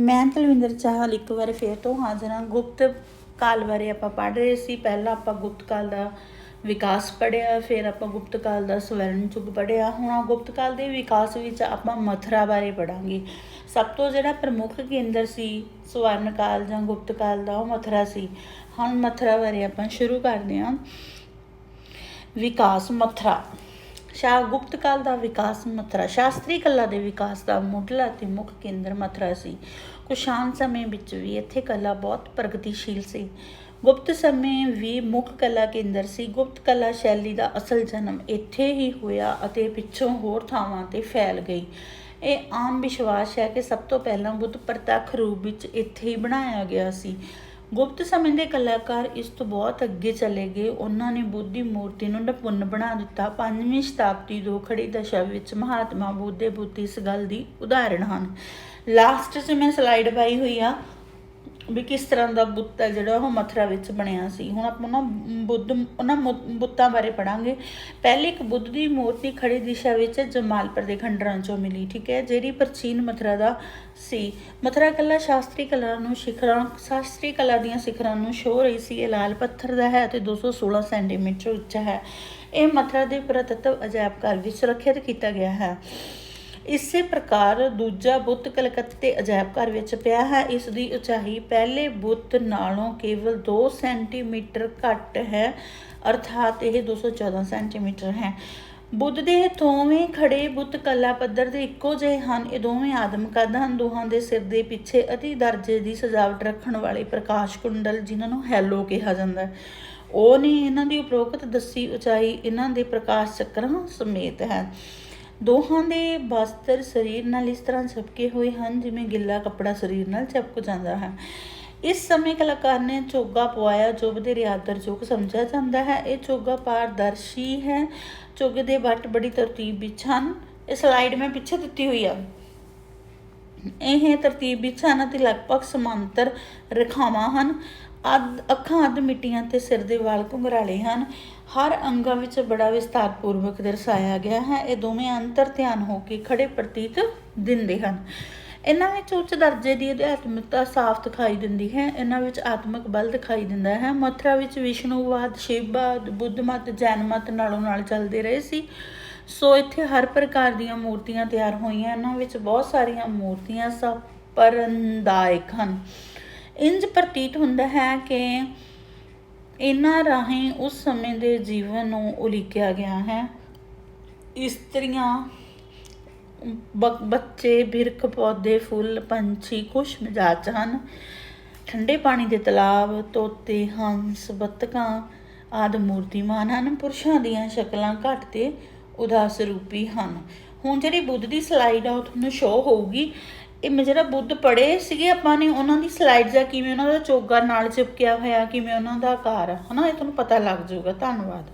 ਮੈਂ ਤਲਵਿੰਦਰ ਚਾਹਲ ਇੱਕ ਵਾਰ ਫੇਰ ਤੋਂ ਹਾਜ਼ਰ ਹਾਂ। ਗੁਪਤ ਕਾਲ ਬਾਰੇ ਆਪਾਂ ਪੜ੍ਹ ਰਹੇ ਸੀ। ਪਹਿਲਾਂ ਆਪਾਂ ਗੁਪਤ ਕਾਲ ਦਾ ਵਿਕਾਸ ਪੜ੍ਹਿਆ, ਫਿਰ ਆਪਾਂ ਗੁਪਤ ਕਾਲ ਦਾ ਸਵਰਨ ਯੁੱਗ ਪੜ੍ਹਿਆ। ਹੁਣ ਆ ਗੁਪਤ ਕਾਲ ਦੇ ਵਿਕਾਸ ਵਿੱਚ ਆਪਾਂ ਮਥੁਰਾ ਬਾਰੇ ਪੜਾਂਗੇ ਸਭ ਤੋਂ ਜਿਹੜਾ ਪ੍ਰਮੁੱਖ ਕੇਂਦਰ ਸੀ ਸਵਰਨ ਕਾਲ ਜਾਂ ਗੁਪਤ ਕਾਲ ਦਾ ਉਹ ਮਥੁਰਾ ਸੀ। ਹੁਣ ਮਥੁਰਾ ਬਾਰੇ ਆਪਾਂ ਸ਼ੁਰੂ ਕਰਦੇ ਹਾਂ। ਵਿਕਾਸ ਮਥੁਰਾ। ਸ਼ਾ ਗੁਪਤ ਕਾਲ ਦਾ ਵਿਕਾਸ ਮਥੁਰਾ ਸ਼ਾਸਤਰੀ ਕਲਾ ਦੇ ਵਿਕਾਸ ਦਾ ਮੁੱਢਲਾ ਤੇ ਮੁੱਖ ਕੇਂਦਰ ਮਥੁਰਾ ਸੀ। ਕੁਸ਼ਾਣ ਸਮੇਂ ਵਿੱਚ ਵੀ ਇੱਥੇ ਕਲਾ ਬਹੁਤ ਪ੍ਰਗਤੀਸ਼ੀਲ ਸੀ। ਗੁਪਤ ਸਮੇਂ ਵੀ ਮੁੱਖ ਕਲਾ ਕੇਂਦਰ ਸੀ। ਗੁਪਤ ਕਲਾ ਸ਼ੈਲੀ ਦਾ ਅਸਲ ਜਨਮ ਇੱਥੇ ਹੀ ਹੋਇਆ ਅਤੇ ਪਿੱਛੋਂ ਹੋਰ ਥਾਵਾਂ ਤੇ ਫੈਲ ਗਈ। ਇਹ ਆਮ ਵਿਸ਼ਵਾਸ ਹੈ ਕਿ ਸਭ ਤੋਂ ਪਹਿਲਾਂ ਬੁੱਧ ਪ੍ਰਤੱਖ ਰੂਪ ਵਿੱਚ ਇੱਥੇ ਹੀ ਬਣਾਇਆ ਗਿਆ ਸੀ। ਗੁਪਤ ਸਮੇਂ ਦੇ ਕਲਾਕਾਰ ਇਸ ਤੋਂ ਬਹੁਤ ਅੱਗੇ ਚਲੇ ਗਏ। ਉਹਨਾਂ ਨੇ ਬੁੱਧੀ ਮੂਰਤੀ ਨੂੰ ਨਪੁੰਨ ਬਣਾ ਦਿੱਤਾ। ਪੰਜਵੀਂ ਸ਼ਤਾਬਦੀ ਦੋ ਖੜੀ ਦਸ਼ਾ ਵਿੱਚ ਮਹਾਤਮਾ ਬੁੱਧੇ ਬੁੱਧੀ ਇਸ ਗੱਲ ਦੀ ਉਦਾਹਰਣ ਹਨ। ਲਾਸਟ 'ਚ ਮੈਂ ਸਲਾਈਡ ਪਾਈ ਹੋਈ ਆ। ਵੀ ਕਿਸ ਤਰ੍ਹਾਂ ਦਾ ਬੁੱਤ ਹੈ ਜਿਹੜਾ ਉਹ ਮਥੁਰਾ ਵਿੱਚ ਬਣਿਆ ਸੀ। ਹੁਣ ਆਪਾਂ ਨਾ ਬੁੱਧ, ਉਹਨਾਂ ਮੁ- ਬੁੱਤਾਂ ਬਾਰੇ ਪੜਾਂਗੇ ਪਹਿਲੇ ਇੱਕ ਬੁੱਧ ਦੀ ਮੂਰਤੀ ਖੜੀ ਦਿਸ਼ਾ ਵਿੱਚ ਜਮਾਲਪੁਰ ਦੇ ਖੰਡਰਾਂ ਚੋਂ ਮਿਲੀ, ਠੀਕ ਹੈ, ਜਿਹੜੀ ਪ੍ਰਾਚੀਨ ਮਥੁਰਾ ਦਾ ਸੀ। ਮਥੁਰਾ ਕਲਾ ਸ਼ਾਸਤਰੀ ਕਲਾ ਨੂੰ ਸਿਖਰਾਂ, ਸ਼ਾਸਤਰੀ ਕਲਾ ਦੀਆਂ ਸਿਖਰਾਂ ਨੂੰ ਛੋਹ ਰਹੀ ਸੀ। ਇਹ ਲਾਲ ਪੱਥਰ ਦਾ ਹੈ ਤੇ 216 ਸੈਂਟੀਮੀਟਰ ਉੱਚਾ ਹੈ। ਇਹ ਮਥੁਰਾ ਦੇ ਪੁਰਾਤੱਤਵ ਅਜਾਇਬ ਘਰ ਵਿੱਚ ਸੁਰੱਖਿਅਤ ਕੀਤਾ ਗਿਆ ਹੈ। ਇਸੇ ਪ੍ਰਕਾਰ ਦੂਜਾ ਬੁੱਤ ਕਲਕੱਤੇ ਅਜਾਇਬ ਘਰ ਵਿੱਚ ਪਿਆ ਹੈ। ਇਸ ਦੀ ਉਚਾਈ ਪਹਿਲੇ ਬੁੱਤ ਨਾਲੋਂ ਕੇਵਲ 2 ਸੈਂਟੀਮੀਟਰ ਘੱਟ ਹੈ, ਅਰਥਾਤ ਇਹ 214 ਸੈਂਟੀਮੀਟਰ ਹੈ। ਬੁੱਧ ਦੇ ਦੋਵੇਂ ਖੜੇ ਬੁੱਤ ਕਲਾ ਪੱਧਰ ਦੇ ਇੱਕੋ ਜਿਹੇ ਹਨ। ਇਹ ਦੋਵੇਂ ਆਦਮ ਕਦ ਹਨ ਦੋਹਾਂ ਦੇ ਸਿਰ ਦੇ ਪਿੱਛੇ ਅਤੀ ਦਰਜੇ ਦੀ ਸਜਾਵਟ ਰੱਖਣ ਵਾਲੇ ਪ੍ਰਕਾਸ਼ ਕੁੰਡਲ ਜਿਨ੍ਹਾਂ ਨੂੰ ਹੈਲੋ ਕਿਹਾ ਜਾਂਦਾ ਹੈ। ਉਹ ਨੇ ਇਹਨਾਂ ਦੀ ਉਪਰੋਕਤ ਦੱਸੀ ਉਚਾਈ ਇਹਨਾਂ ਦੇ ਪ੍ਰਕਾਸ਼ ਚੱਕਰਾਂ ਸਮੇਤ ਹੈ। ਦੋਹਾਂ ਦੇ ਬਸਤਰ ਸਰੀਰ ਨਾਲ ਇਸ ਤਰ੍ਹਾਂ ਚਿਪਕੇ ਹੋਏ ਹਨ ਜਿਵੇਂ ਗਿੱਲਾ ਕੱਪੜਾ ਸਰੀਰ ਨਾਲ ਚਿਪਕ ਜਾਂਦਾ ਹੈ। ਇਸ ਸਮੇਂ ਕਲਾਕਾਰ ਨੇ ਚੋਗਾ ਪਵਾਇਆ ਜੋ ਵਧੇਰੇ ਆਦਰਯੋਗ ਸਮਝਿਆ ਜਾਂਦਾ ਹੈ। ਇਹ ਚੋਗਾ ਪਾਰਦਰਸ਼ੀ ਹੈ। ਚੋਗੇ ਦੇ ਵੱਟ ਬੜੀ ਤਰਤੀਬ ਵਿੱਚ ਹਨ। ਇਹ ਸਲਾਈਡ ਮੈਂ ਪਿੱਛੇ ਦਿੱਤੀ ਹੋਈ ਆ। ਇਹ ਤਰਤੀਬ ਵਿੱਚ ਹਨ ਅਤੇ ਲਗਭਗ ਸਮਾਂਤਰ ਰੇਖਾਵਾਂ ਹਨ। ਅੱਧ ਅੱਖਾਂ ਅੱਧ ਮਿੱਟੀਆਂ ਤੇ ਸਿਰ ਦੇ ਵਾਲ ਘੁੰਗਰਾਲੇ ਹਨ। ਹਰ ਅੰਗਾਂ ਵਿੱਚ ਬੜਾ ਵਿਸਤਾਰਪੂਰਵਕ ਦਰਸਾਇਆ ਗਿਆ ਹੈ। ਇਹ ਦੋਵੇਂ ਅੰਤਰ ਧਿਆਨ ਹੋ ਕੇ ਖੜੇ ਪ੍ਰਤੀਤ ਦਿੰਦੇ ਹਨ। ਇਹਨਾਂ ਵਿੱਚ ਉੱਚ ਦਰਜੇ ਦੀ ਅਧਿਆਤਮਿਕਤਾ ਸਾਫ਼ ਦਿਖਾਈ ਦਿੰਦੀ ਹੈ। ਇਹਨਾਂ ਵਿੱਚ ਆਤਮਿਕ ਬਲ ਦਿਖਾਈ ਦਿੰਦਾ ਹੈ। ਮਥੁਰਾ ਵਿੱਚ ਵਿਸ਼ਨੂਵਾਦ ਸ਼ਿਵਵਾਦ ਬੁੱਧ ਮਤ, ਜੈਨ ਮਤ ਨਾਲੋਂ ਨਾਲ ਚੱਲਦੇ ਰਹੇ ਸੀ। ਸੋ ਇੱਥੇ ਹਰ ਪ੍ਰਕਾਰ ਦੀਆਂ ਮੂਰਤੀਆਂ ਤਿਆਰ ਹੋਈਆਂ। ਇਹਨਾਂ ਵਿੱਚ ਬਹੁਤ ਸਾਰੀਆਂ ਮੂਰਤੀਆਂ ਸਪਰਨਦਾਇਕ ਹਨ। ਇੰਜ ਪ੍ਰਤੀਤ ਹੁੰਦਾ ਹੈ ਕਿ ਇਹਨਾਂ ਰਾਹੀਂ ਉਸ ਸਮੇਂ ਦੇ ਜੀਵਨ ਨੂੰ ਉਲੀਕਿਆ ਗਿਆ ਹੈ। ਇਸਤਰੀਆਂ ਬੱਚੇ, ਬਿਰਖ, ਪੌਦੇ, ਫੁੱਲ, ਪੰਛੀ, ਖੁਸ਼ ਮਿਜਾਜ ਹਨ। ਠੰਡੇ ਪਾਣੀ ਦੇ ਤਲਾਬ, ਤੋਤੇ, ਹੰਸ, ਬੱਤਕਾਂ ਆਦਿ ਮੂਰਤੀਮਾਨ ਹਨ। ਪੁਰਸ਼ਾਂ ਦੀਆਂ ਸ਼ਕਲਾਂ ਘੱਟ ਤੇ ਉਦਾਸ ਰੂਪੀ ਹਨ। ਹੁਣ ਜਿਹੜੀ ਬੁੱਧ ਦੀ ਸਲਾਈਡ ਆ ਉਹ ਤੁਹਾਨੂੰ ਸ਼ੋ ਹੋਊਗੀ ਇਹ ਮੈਂ ਜਿਹੜਾ ਬੁੱਧ ਪੜੇ ਸੀਗੇ, ਆਪਾਂ ਨੇ ਉਹਨਾਂ ਦੀ ਸਲਾਈਡ ਜਾਂ ਕਿਵੇਂ ਉਹਨਾਂ ਦਾ ਚੋਗਾ ਨਾਲ ਚਿਪਕਿਆ ਹੋਇਆ, ਕਿਵੇਂ ਉਹਨਾਂ ਦਾ ਆਕਾਰ ਆ। ਹਨਾ, ਇਹ ਤੁਹਾਨੂੰ ਪਤਾ ਲੱਗ ਜਾਊਗਾ। ਧੰਨਵਾਦ।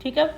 ਠੀਕ ਹੈ